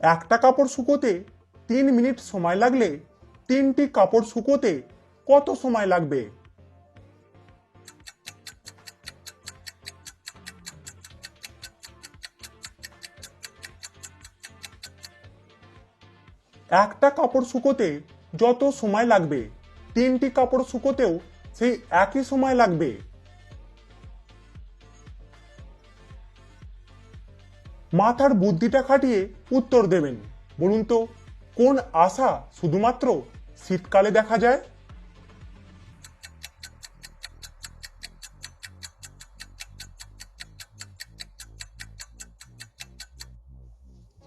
একটা কাপড় শুকোতে তিন মিনিট সময় লাগলে তিনটি কাপড় শুকোতে কত সময় লাগবে? একটা কাপড় শুকোতে যত সময় লাগবে, তিনটি কাপড় শুকোতেও সেই একই সময় লাগবে। মাথার বুদ্ধিটা খাটিয়ে উত্তর দেবেন। বলুন তো, কোন আশা শুধুমাত্র শীতকালে দেখা যায়?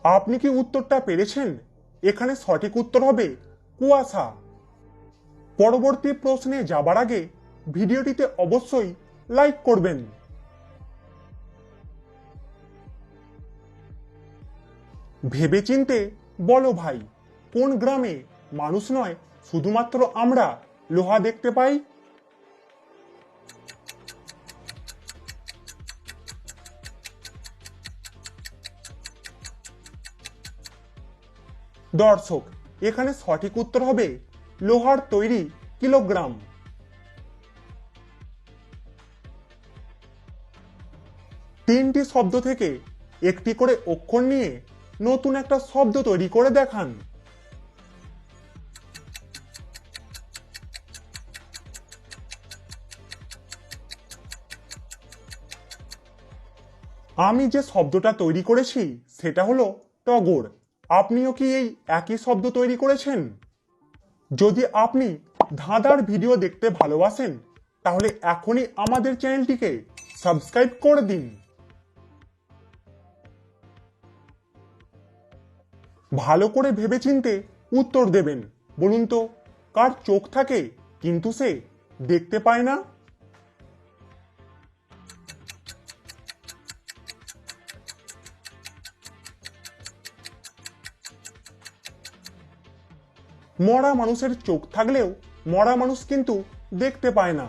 আপনি কি উত্তরটা পেরেছেন? এখানে সঠিক উত্তর হবে কুয়াশা। পরবর্তী প্রশ্নে যাবার আগে ভিডিওটিতে অবশ্যই লাইক করবেন। ভেবেচিন্তে, বলো ভাই, কোন গ্রামে মানুষ নয়, শুধুমাত্র আমরা লোহা দেখতে পাই? দর্শক, এখানে সঠিক উত্তর হবে লোহার তৈরি কিলোগ্রাম। তিনটি শব্দ থেকে একটি করে অক্ষর নিয়ে নতুন একটা শব্দ তৈরি করে দেখান। আমি যে শব্দটা তৈরি করেছি, সেটা হলো টগর। আপনিও কি এই একই শব্দ তৈরি করেছেন? যদি আপনি ধাঁধার ভিডিও দেখতে ভালোবাসেন, তাহলে এখনই আমাদের চ্যানেলটিকে সাবস্ক্রাইব করে দিন। ভালো করে ভেবেচিন্তে উত্তর দেবেন। বলুন তো, কার চোখ থাকে কিন্তু সে দেখতে পায় না? মরা মানুষের চোখ থাকলেও মরা মানুষ কিন্তু দেখতে পায় না।